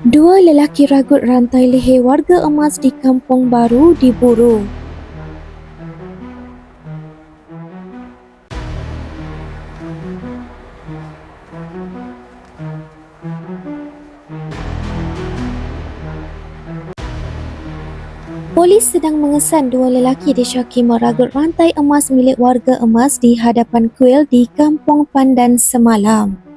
Dua lelaki ragut rantai leher warga emas di Kampung Baru diburu. Polis sedang mengesan dua lelaki disyaki meragut rantai emas milik warga emas di hadapan kuil di Kampung Pandan semalam.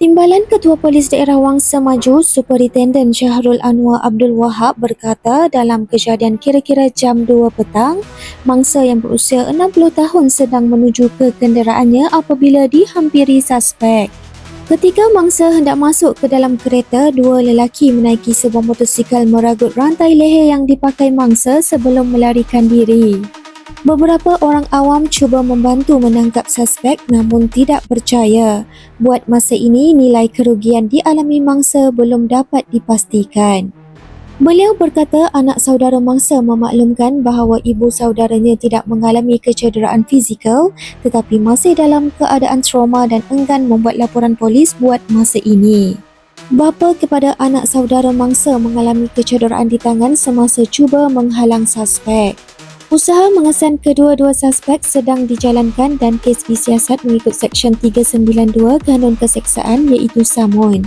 Timbalan Ketua Polis Daerah Wangsa Maju, Superintenden Syahrul Anwar Abdul Wahab berkata dalam kejadian kira-kira jam 2 petang, mangsa yang berusia 60 tahun sedang menuju ke kenderaannya apabila dihampiri suspek. Ketika mangsa hendak masuk ke dalam kereta, dua lelaki menaiki sebuah motosikal meragut rantai leher yang dipakai mangsa sebelum melarikan diri. Beberapa orang awam cuba membantu menangkap suspek namun tidak percaya. Buat masa ini, nilai kerugian dialami mangsa belum dapat dipastikan. Beliau berkata anak saudara mangsa memaklumkan bahawa ibu saudaranya tidak mengalami kecederaan fizikal tetapi masih dalam keadaan trauma dan enggan membuat laporan polis buat masa ini. Bapa kepada anak saudara mangsa mengalami kecederaan di tangan semasa cuba menghalang suspek. Usaha mengesan kedua-dua suspek sedang dijalankan dan kes disiasat mengikut Seksyen 392 Kanun Keseksaan iaitu samun.